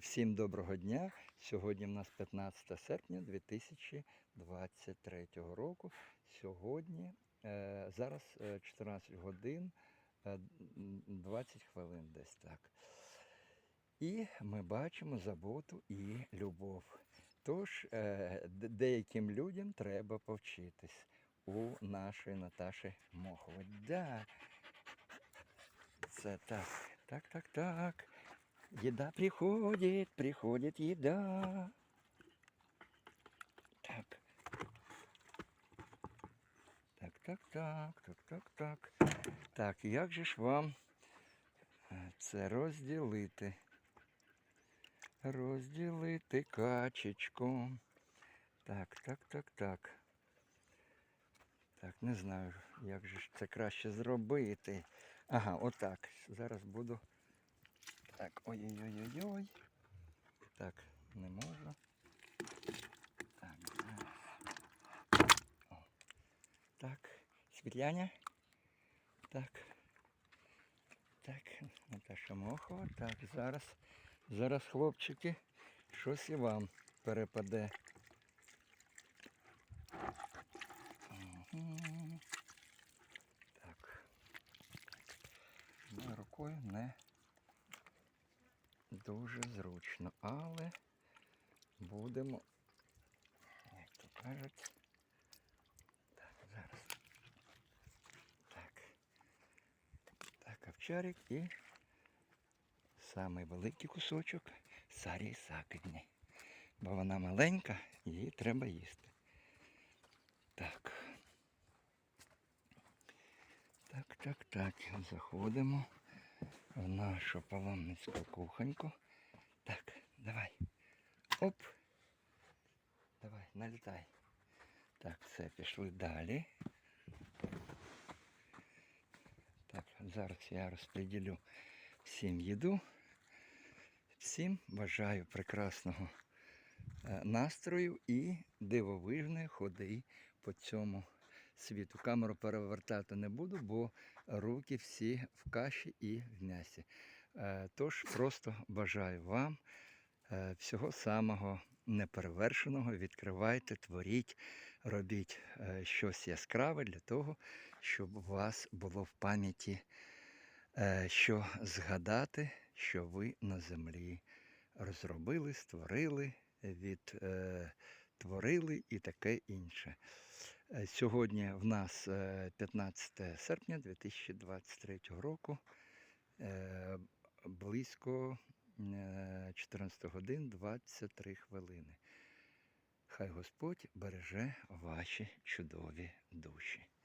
Всім доброго дня. Сьогодні в нас 15 серпня 2023 року. Сьогодні е, зараз е, 14 годин е, 20 хвилин десь так. І ми бачимо заботу і любов. Тож е, деяким людям треба повчитись у нашої Наташі Мохової. Да. Це так, так, так, так. Еда приходит, приходит еда. Так. Так, так, так, так, так, так. Так, як же ж вам е, це розділити? Розділити качечку. Так, так, так, так. Так, не знаю, як же ж це краще зробити. Ага, отак. Зараз буду. Так, ой-ой-ой-ой-ой. Так, не можу. Так. О. Так, світляня. Так. Так, Наташа Мохова. Так, зараз. Зараз, хлопчики, щось і вам перепаде. Так. Рукою не дуже зручно, але будемо, як то кажуть. Так, зараз. Так. Так, овчарик і самий великий кусочок Сарі Сакидні. Бо вона маленька, її треба їсти. Так. Так, так, так. Заходимо в нашу паломницьку кухоньку. Так, давай. Оп. Давай, налітай. Так, все, пішли далі. Так, зараз я розподілю всім їду. Всім бажаю прекрасного е, настрою і дивовижної ходи по цьому світу. Камеру перевертати не буду, бо руки всі в каші і в м'ясі. Е, Тож просто бажаю вам е, всього самого неперевершеного. Відкривайте, творіть, робіть е, щось яскраве для того, щоб у вас було в пам'яті, що згадати, що ви на землі розробили, створили, відтворили і таке інше. Е, Сьогодні в нас е, 15 серпня 2023 року, е, близько е, 14 годин 23 хвилини. Хай Господь береже ваші чудові душі.